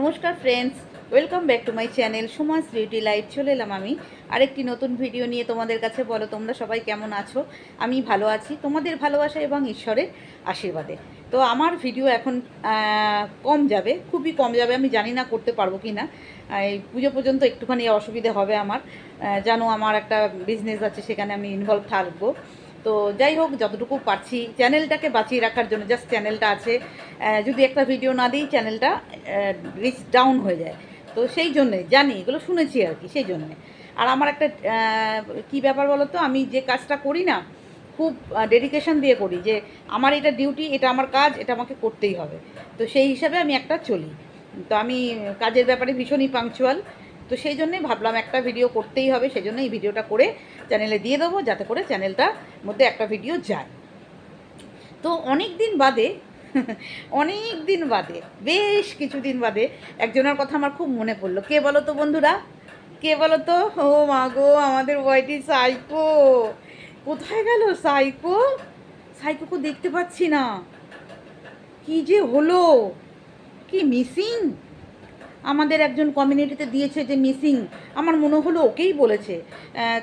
নমস্কার friends welcome back to my channel Suma's beauty life চলে এলাম আমি। আরেকটি নতুন ভিডিও নিয়ে তোমাদের কাছে। বলো, তোমরা সবাই কেমন আছো? আমি ভালো আছি। তোমাদের ভালোবাসা এবং ঈশ্বরের আশীর্বাদে। তো আমার ভিডিও এখন কম যাবে। খুবই কম যাবে। আমি জানি না করতে পারব কি না এই পুজো পর্যন্ত একটুখানি অসুবিধে হবে আমার। জানো, আমার একটা বিজনেস আছে, সেখানে আমি ইনভলভ থাকব। তো যাই হোক, যতটুকু পারছি চ্যানেলটাকে বাঁচিয়ে রাখার জন্য জাস্ট চ্যানেলটা আছে। যদি একটা ভিডিও না দিই, চ্যানেলটা রিচ ডাউন হয়ে যায়। তো সেই জন্যে, জানি, এগুলো শুনেছি আর কি, সেই জন্যে। আর আমার একটা কি ব্যাপার বলো তো আমি যে কাজটা করি না, খুব ডেডিকেশন দিয়ে করি যে, আমার এটা ডিউটি এটা আমার কাজ, এটা আমাকে করতেই হবে। তো সেই হিসাবে আমি একটা চলি। তো আমি, কাজের ব্যাপারে ভীষণই পাংচুয়াল তো সেই জন্যই ভাবলাম একটা ভিডিও করতেই হবে, সেই জন্য এই ভিডিওটা করে চ্যানেলে দিয়ে দেবো, যাতে করে চ্যানেলটার মধ্যে একটা ভিডিও যায়। তো অনেক দিন বাদে অনেক দিন বাদে, বেশ কিছুদিন বাদে একজনের কথা আমার খুব মনে পড়ল। কে বলো তো বন্ধুরা? কে বলো তো ও মা গো, আমাদের ওয়াইটি সাইকো। কোথায় গেল সাইকো? সাইকোকে দেখতে পাচ্ছি না। কি যে হলো? কি মিসিং আমাদের একজন কমিউনিটিতে দিয়েছে যে মিসিং, আমার মনে হলো ওকেই বলেছে।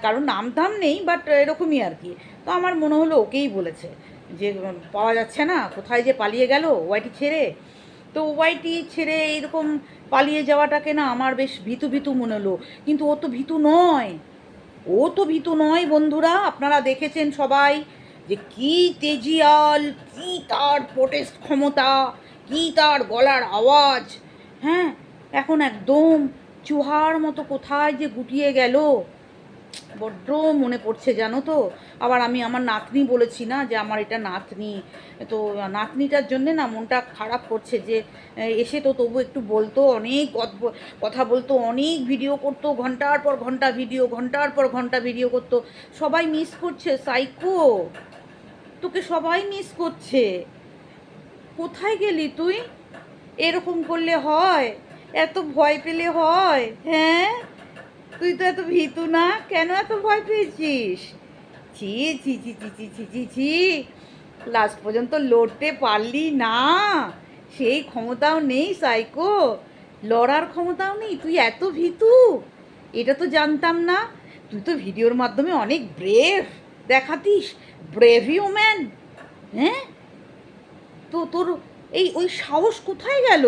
কারণ নাম ধাম নেই বাট এরকমই আর কি। তো আমার মনে হলো ওকেই বলেছে যে পাওয়া যাচ্ছে না, কোথায় যে পালিয়ে গেল, ওয়াইটি ছেড়ে। তো ওয়াইটি ছেড়ে এরকম পালিয়ে যাওয়াটাকে না আমার বেশ ভীতু ভীতু মনে হলো। কিন্তু ও তো ভীতু নয়। ও তো ভীতু নয় বন্ধুরা, আপনারা দেখেছেন সবাই যে কি তেজিয়াল, কি তার প্রোটেস্ট ক্ষমতা, কি তার গলার আওয়াজ হ্যাঁ? এখন একদম চুহার মতো কোথায় যে গুটিয়ে গেল? বড্ড মনে পড়ছে, জানো তো? আবার আমি আমার নাতনি বলেছি না যে আমার এটা নাতনি। তো নাতনিটার জন্যে না মনটা খারাপ করছে যে, এসে তো তবু একটু বলতো, অনেক কথা বলতো, অনেক ভিডিও করতো, ঘণ্টার পর ঘণ্টা ভিডিও ঘণ্টার পর ঘণ্টা ভিডিও করতো। সবাই মিস করছে, সাইকো। তোকে সবাই মিস করছে। কোথায় গেলি তুই? এরকম করলে হয়। এত ভয় পেলে হয় হ্যাঁ? তুই তো এত ভীতু না, কেন এত ভয় পেয়েছিস? ছি ছি ছি ছি ছি ছি ছি ছি। লাস্ট পর্যন্ত লড়তে পারলি না। সেই ক্ষমতাও নেই সাইকো লড়ার ক্ষমতাও নেই, তুই এত ভীতু? এটা তো জানতাম না। তুই তো ভিডিওর মাধ্যমে অনেক ব্রেভ দেখাতিস ব্রেভ ইউম্যান হ্যাঁ? তো তোর এই, ওই সাহস কোথায় গেল?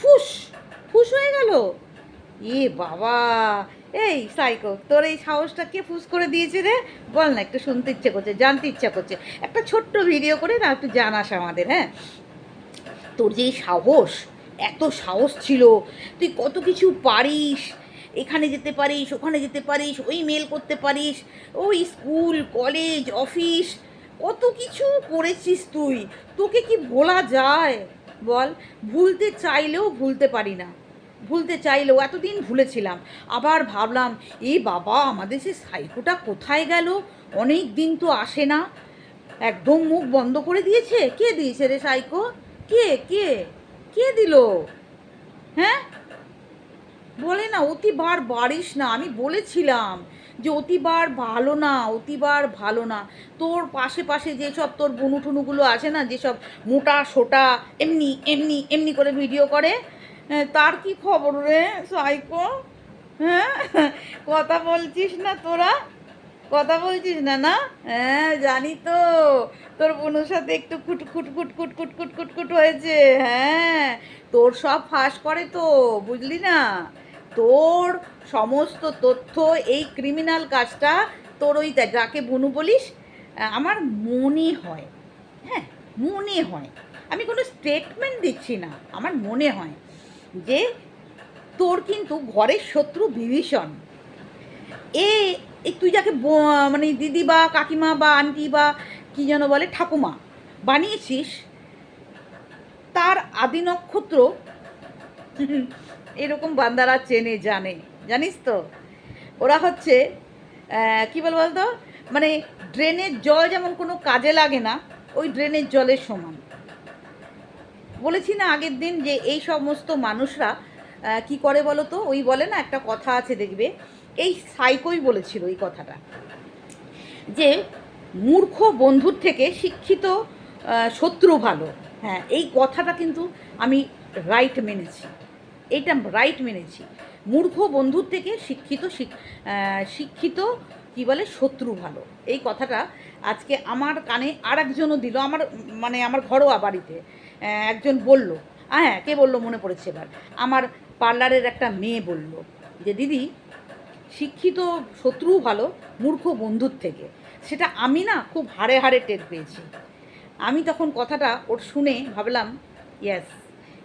ফুস! ফুস হয়ে গেল? এ বাবা! এই সাইকো, তোর এই সাহসটা কে ফুস করে দিয়েছে রে? বল না, একটু শুনতে ইচ্ছে করছে, জানতে ইচ্ছা করছে। একটা ছোট্ট ভিডিও করে না একটু জানাস আমাদের হ্যাঁ? তোর যে সাহস, এত সাহস ছিল, তুই কত কিছু পারিস, এখানে যেতে পারিস, ওখানে যেতে পারিস, ওই মেল করতে পারিস, ওই স্কুল কলেজ অফিস কত কিছু করেছিস তুই? তোকে কি ভোলা যায়? বল, ভুলতে চাইলেও ভুলতে পারি না। ভুলতে চাইলেও এতদিন ভুলেছিলাম। আবার ভাবলাম, এ বাবা, আমাদের সে সাইকোটা কোথায় গেল? অনেক দিন তো আসে না। একদম মুখ বন্ধ করে দিয়েছে? কে দিয়েছে রে সাইকো? কে? কে? কে দিল? হ্যাঁ? বলে না, অতিবার বাড়িস না। আমি বলেছিলাম যে অতিবার ভালো না, অতিবার ভালো না। তোর পাশে পাশে যেসব তোর বনু টুনুগুলো আছে না, যেসব মোটা, সোটা, এমনি এমনি এমনি করে ভিডিও করে তার কি খবর রে, সাইকো? হ্যাঁ কথা বলছিস না তোরা? কথা বলছিস না না? হ্যাঁ জানি তো। তোর বোনের সাথে একটু খুট খুট খুট খুট খুট খুট খুট খুট হয়েছে হ্যাঁ। তোর সব ফাঁস করে তো, বুঝলি না? তোর সমস্ত তথ্য এই ক্রিমিনাল কাজটা তোর ওই যাকে বনু বলিস, আমার মনে হয় হ্যাঁ মনে হয়। আমি কোনো স্টেটমেন্ট দিচ্ছি না, আমার মনে হয়। যে তোর কিন্তু ঘরের শত্রু বিভীষণ। এ তুই যাকে মানে দিদি বা কাকিমা বা আন্টি বা কী যেন বলে ঠাকুমা বানিয়েছিস, তার আদি নক্ষত্র এরকম বান্দারা চেনে, জানে। জানিস তো? ওরা হচ্ছে কি বল বলতো? মানে ড্রেনের জল যেমন কোনো কাজে লাগে না, ওই ড্রেনের জলের সমান। বলেছি না আগের দিন যে এই সমস্ত মানুষরা কি করে বলো তো? ওই বলে না, একটা কথা আছে দেখবে। এই সাইকোই বলেছিল এই কথাটা। যে মূর্খ বন্ধুর থেকে শিক্ষিত শত্রু ভালো। হ্যাঁ এই কথাটা কিন্তু আমি রাইট মেনেছি। এইটা রাইট মেনেছি। মূর্খ বন্ধুর থেকে শিক্ষিত শিক্ষিত, কি বলে, শত্রু ভালো। এই কথাটা আজকে আমার কানে আর একজনও দিল, আমার মানে আমার ঘরোয়া বাড়িতে। একজন বলল হ্যাঁ কে বলল মনে পড়েছে এবার? আমার পার্লারের একটা মেয়ে বলল যে, দিদি, শিক্ষিত শত্রু ভালো, মূর্খ বন্ধুর থেকে। সেটা আমি না খুব হাড়ে হাড়ে টের পেয়েছি। আমি তখন কথাটা ওর শুনে ভাবলাম, ইয়েস,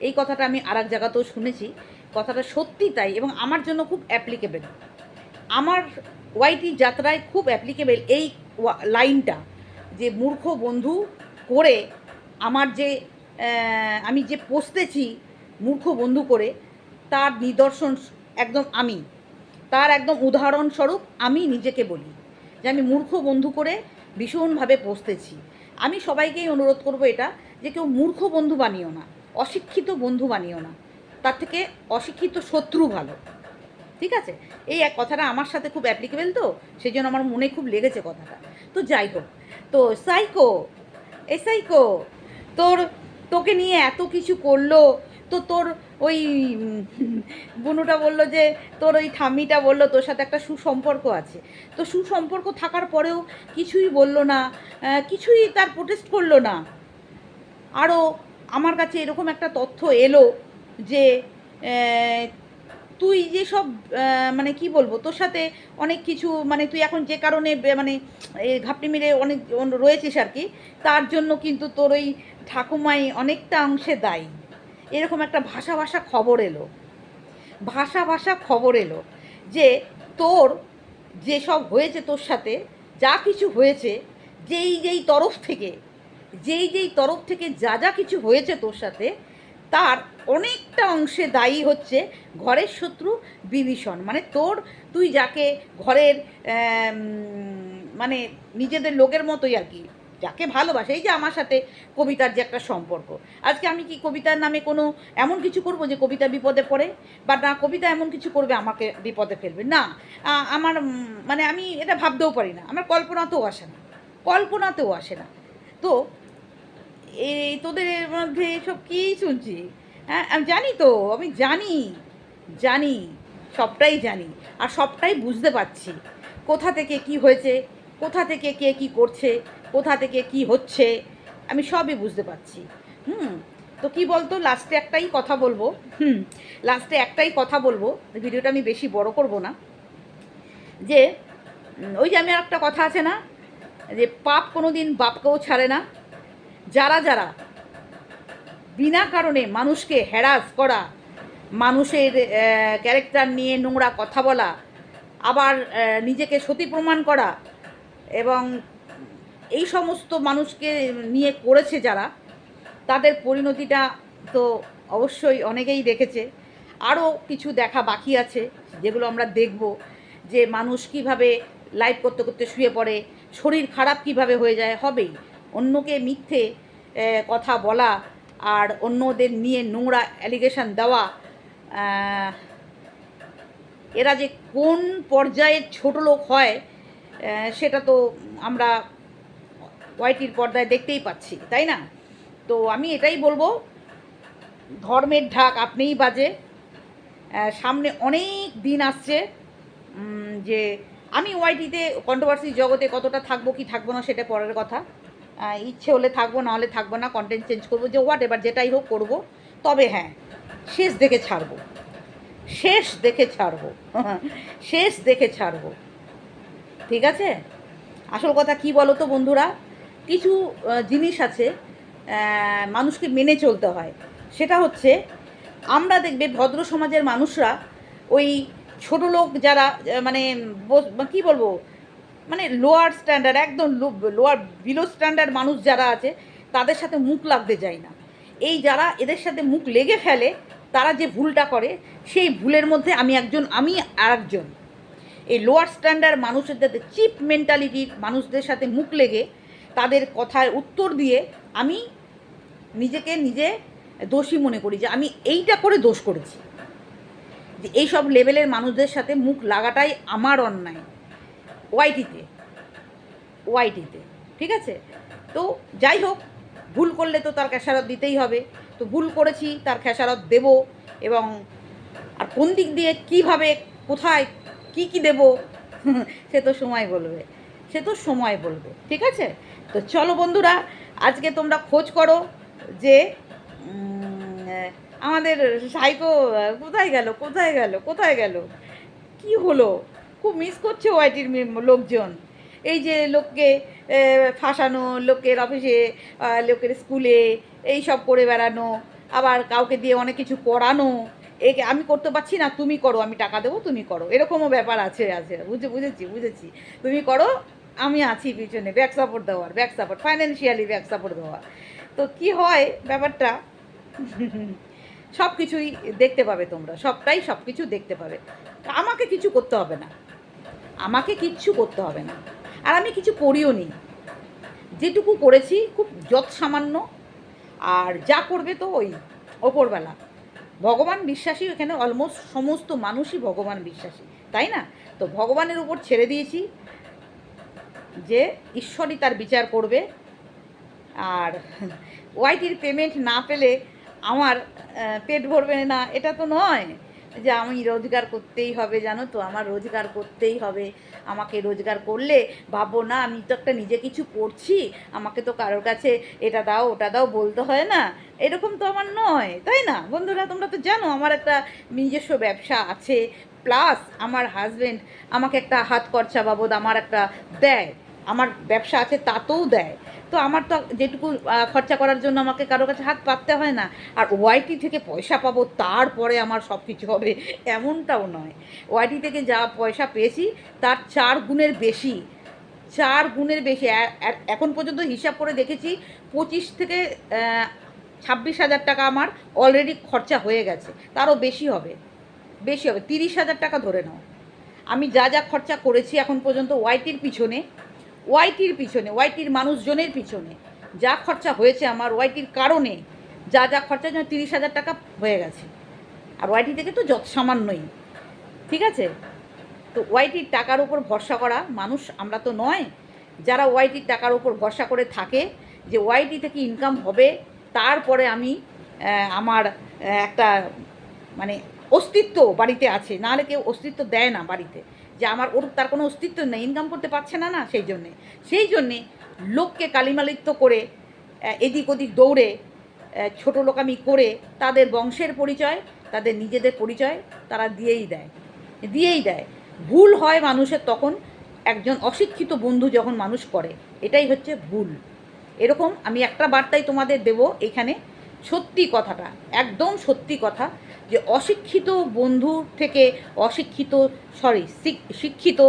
এই কথাটা আমি আর এক জায়গাতেও শুনেছি। কথাটা সত্যি তাই এবং আমার জন্য খুব অ্যাপ্লিকেবেল। আমার ওয়াইটি যাত্রায় খুব অ্যাপ্লিকেবেল এই লাইনটা যে মূর্খ বন্ধু করে আমার যে আমি যে পোষতেছি মূর্খ বন্ধু করে, তার নিদর্শন একদম আমি। তার একদম উদাহরণস্বরূপ আমি নিজেকে বলি যে আমি মূর্খ বন্ধু করে ভীষণভাবে পোষতেছি। আমি সবাইকেই অনুরোধ করব এটা যে কেউ মূর্খ বন্ধু বানিও না, অশিক্ষিত বন্ধু বানিও না। তার থেকে অশিক্ষিত শত্রু ভালো। ঠিক আছে? এই এক কথাটা আমার সাথে খুব অ্যাপ্লিকেবল তো সেই জন্য আমার মনে খুব লেগেছে কথাটা। তো যাই হোক, তো সাইকো এ সাইকো তোর, তোকে নিয়ে এত কিছু করল, তো তোর ওই বুনুটা বলল যে, তোর ওই ঠাম্মিটা বলল তোর সাথে একটা সুসম্পর্ক আছে। তো সুসম্পর্ক থাকার পরেও কিছুই বলল না কিছুই তার প্রোটেস্ট করল না। আরও আমার কাছে এরকম একটা তথ্য এলো যে তুই যে সব মানে কি বলব, তোর সাথে অনেক কিছু মানে তুই এখন যে কারণে মানে ঘাপটি মেরে অনেক অন- রয়েছিস আর কি, তার জন্য কিন্তু তোর ওই ঠাকুমাই অনেকটা অংশে দায়ী। এরকম একটা ভাষা ভাষা খবর এলো। ভাষা ভাষা খবর এলো যে তোর যেসব হয়েছে তোর সাথে, যা কিছু হয়েছে, যেই যেই তরফ থেকে, যেই যেই তরফ থেকে যা যা কিছু হয়েছে তোর সাথে তার অনেকটা অংশে দায়ী হচ্ছে ঘরের শত্রু বিভীষণ। মানে তোর, তুই যাকে ঘরের মানে নিজেদের লোকের মতোই আর কি, যাকে ভালোবাসে, এই যে আমার সাথে কবিতার যে একটা সম্পর্ক। আজকে আমি কি কবিতার নামে কোনো এমন কিছু করব যে কবিতা বিপদে পড়ে? বা না, কবিতা এমন কিছু করবে আমাকে বিপদে ফেলবে? না আমার মানে আমি এটা ভাবতেও পারি না। আমার কল্পনাতেও আসে না। কল্পনাতেও আসে না। তো এই তোদের মধ্যে এসব কী শুনছি? হ্যাঁ আমি জানি তো, আমি জানি জানি, সবটাই জানি, আর সবটাই বুঝতে পারছি। কোথা থেকে কি হয়েছে, কোথা থেকে কে কি করছে, কোথা থেকে কি হচ্ছে, আমি সবই বুঝতে পারছি। হুম, তো কি বলতো লাস্টে একটাই কথা বলব, হুম লাস্টে একটাই কথা বলব, ভিডিওটা আমি বেশি বড় করব না। যে ওই যে আমি আর একটা কথা আছে না, যে পাপ কোনো দিন বাপকেও ছাড়ে না। যারা যারা বিনা কারণে মানুষকে হ্যারাস করা, মানুষের ক্যারেক্টার নিয়ে নোংরা কথা বলা, আবার নিজেকে সতী প্রমাণ করা এবং এই সমস্ত মানুষকে নিয়ে করেছে যারা, তাদের পরিণতিটা তো অবশ্যই অনেকেই দেখেছে। আরও কিছু দেখা বাকি আছে যেগুলো আমরা দেখব যে মানুষ কীভাবে লাইভ করতে করতে শুয়ে পড়ে, শরীর খারাপ কীভাবে হয়ে যায়, হবেই। অন্যকে মিথ্যে কথা বলা আর অন্যদের নিয়ে নোংরা অ্যালিগেশন দেওয়া এরা যে কোন পর্যায়ের ছোট লোক হয় সেটা তো আমরা ওয়াইটির পর্দায় দেখতেই পাচ্ছি, তাই না? তো আমি এটাই বলব, ধর্মের ঢাক আপনিই বাজে সামনে অনেক দিন আসছে যে আমি ওয়াইটিতে কন্ট্রোভার্সি জগতে কতটা থাকব কি থাকব না সেটা পরের কথা। ইচ্ছে হলে থাকব, না হলে থাকব না কন্টেন্ট চেঞ্জ করব, যে হোয়াট এবার যেটাই হোক করব। তবে হ্যাঁ শেষ দেখে ছাড়বো। শেষ দেখে ছাড়বো। শেষ দেখে ছাড়বো। ঠিক আছে? আসল কথা কি বলো তো বন্ধুরা? কিছু জিনিস আছে মানুষকে মেনে চলতে হয়। সেটা হচ্ছে, আমরা দেখবে ভদ্র সমাজের মানুষরা ওই ছোট লোক যারা মানে কি বলব? মানে লোয়ার স্ট্যান্ডার্ড একদম লোয়ার বিলো স্ট্যান্ডার্ড মানুষ যারা আছে, তাদের সাথে মুখ লাগতে যায় না। এই যারা এদের সাথে মুখ লেগে ফেলে, তারা যে ভুলটা করে, সেই ভুলের মধ্যে আমি একজন, আমি আর একজন এই লোয়ার স্ট্যান্ডার্ড মানুষের যাতে চিপ মেন্টালিটির মানুষদের সাথে মুখ লেগে, তাদের কথায় উত্তর দিয়ে আমি নিজেকে নিজে দোষী মনে করি যে আমি এইটা করে দোষ করেছি। যে এইসব লেভেলের মানুষদের সাথে মুখ লাগাটাই আমার অন্যায়। ওয়াইটিতে ওয়াইটিতে, ঠিক আছে? তো যাই হোক, ভুল করলে তো তার খেসারত দিতেই হবে। তো ভুল করেছি, তার খেসারত দেব এবং আর কোন দিক দিয়ে কীভাবে, কোথায়, কি কি দেব, সে তো সময় বলবে, সে তো সময় বলবে, ঠিক আছে? তো চলো বন্ধুরা, আজকে তোমরা খোঁজ করো যে আমাদের সাইকো, কোথায় গেল কোথায় গেল কোথায় গেল? কি হলো? খুব মিস করছে ওয়াইটির লোকজন। এই যে লোককে ফাঁসানো, লোকের অফিসে লোকের স্কুলে, এই সব করে বেড়ানো, আবার কাউকে দিয়ে অনেক কিছু করানো, একে আমি করতে পারছি না, তুমি করো, আমি টাকা দেবো, তুমি করো। এরকমও ব্যাপার আছে আছে। বুঝে বুঝেছি বুঝেছি। তুমি করো, আমি আছি পিছনে, ব্যাক সাপোর্ট দেওয়ার, back support financially back support দেওয়া তো কি হয় ব্যাপারটা? সব কিছুই দেখতে পাবে তোমরা, সবটাই সব কিছু দেখতে পাবে। আমাকে কিছু করতে হবে না। আমাকে কিচ্ছু করতে হবে না। আর আমি কিছু করিও নি। যেটুকু করেছি খুব যৎ সামান্য আর যা করবে তো ওই ওপরবেলা। ভগবান বিশ্বাসী এখানে অলমোস্ট সমস্ত মানুষই ভগবান বিশ্বাসী, তাই না? তো ভগবানের উপর ছেড়ে দিয়েছি যে ঈশ্বরই তার বিচার করবে। আর ওয়াইটির পেমেন্ট না পেলে আমার পেট ভরবে না, এটা তো নয়। যে আমি রোজগার করতেই হবে, জানো তো? আমার রোজগার করতেই হবে। আমাকে রোজগার করলে ভাবো না, আমি তো একটা নিজে কিছু করছি, আমাকে তো কারোর কাছে এটা দাও, ওটা দাও বলতে হয় না। এরকম তো আমার নয়, তাই না? বন্ধুরা, তোমরা তো জানো আমার একটা নিজস্ব ব্যবসা আছে প্লাস আমার হাজব্যান্ড আমাকে একটা হাত খরচা বাবদ আমার একটা দেয়। আমার ব্যবসা আছে, তাতেও দেয়। তো আমার তো যেটুকু খরচা করার জন্য আমাকে কারও কাছে হাত পাততে হয় না। আর ওয়াইটি থেকে পয়সা পাবো, তারপরে আমার সব কিছু হবে, এমনটাও নয়। ওয়াইটি থেকে যা পয়সা পেয়েছি, তার চার গুণের বেশি। চার গুণের বেশি। এখন পর্যন্ত হিসাব করে দেখেছি, পঁচিশ থেকে ছাব্বিশ হাজার টাকা আমার অলরেডি খরচা হয়ে গেছে। তারও বেশি হবে। বেশি হবে। তিরিশ হাজার টাকা ধরে নাও। আমি যা যা খরচা করেছি এখন পর্যন্ত ওয়াইটির পিছনে ওয়াইটির পিছনে, ওয়াইটির মানুষজনের পিছনে। যা খরচা হয়েছে আমার, ওয়াইটির কারণে যা যা খরচা যেন তিরিশ হাজার টাকা হয়ে গেছে। আর ওয়াইটি থেকে তো যত সামান্যই, ঠিক আছে? তো ওয়াইটির টাকার উপর ভরসা করা মানুষ, আমরা তো নয়। যারা ওয়াইটির টাকার উপর ভরসা করে থাকে যে ওয়াইটি থেকে ইনকাম হবে, তারপরে আমি আমার একটা মানে অস্তিত্ব বাড়িতে আছে। নাহলে কেউ অস্তিত্ব দেয় না বাড়িতে। যে আমার ওর তার কোনো অস্তিত্ব নেই ইনকাম করতে পারছে না না, সেই জন্যে। সেই জন্যে লোককে কালিমালিত্য করে এদিক ওদিক দৌড়ে ছোটো লোকামি করে তাদের বংশের পরিচয়, তাদের নিজেদের পরিচয় তারা দিয়েই দেয় দিয়েই দেয়। ভুল হয় মানুষের তখন একজন অশিক্ষিত বন্ধু যখন মানুষ করে, এটাই হচ্ছে ভুল। এরকম আমি একটা বার্তাই তোমাদের দেব এখানে, সত্যি কথাটা, একদম সত্যি কথা। যে অশিক্ষিত বন্ধু থেকে অশিক্ষিত সরি শিক্ষিত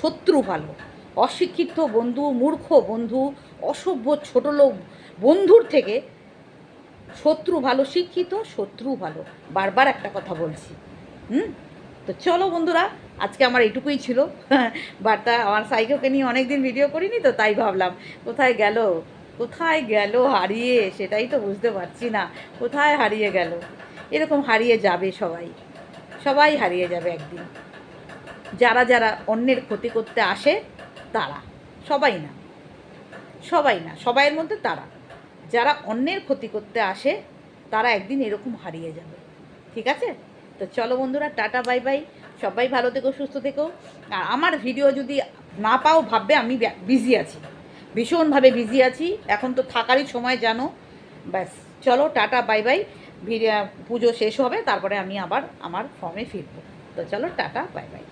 শত্রু ভালো। অশিক্ষিত বন্ধু, মূর্খ বন্ধু, অসভ্য ছোট লোক বন্ধুর থেকে শত্রু ভালো, শিক্ষিত শত্রু ভালো। বারবার একটা কথা বলছি, হুম? তো চলো বন্ধুরা, আজকে আমার এইটুকুই ছিল। বার্তা, আমার সাইকেলকে নিয়ে অনেক দিন ভিডিও করিনি তো তাই ভাবলাম, কোথায় গেল? কোথায় গেল হারিয়ে? সেটাই তো বুঝতে পারছি না। কোথায় হারিয়ে গেল? এরকম হারিয়ে যাবে সবাই। সবাই হারিয়ে যাবে একদিন। যারা যারা অন্যের ক্ষতি করতে আসে, তারা। সবাই না। সবাই না। সবাইয়ের মধ্যে তারা। যারা অন্যের ক্ষতি করতে আসে, তারা একদিন এরকম হারিয়ে যাবে। ঠিক আছে? তো চলো বন্ধুরা, টাটা, বাই বাই। সবাই ভালো থেকো, সুস্থ থেকো। আর আমার ভিডিও যদি না পাও, ভাববে আমি বিজি আছি। ভীষণভাবে বিজি আছি। এখন তো থাকারই সময়, জানো? ব্যাস। চলো, টাটা, বাই বাই। পুজো শেষ হবে তারপরে আমি আবার আমার ফর্মে ফিরবো। তো চলো টাটা বাই বাই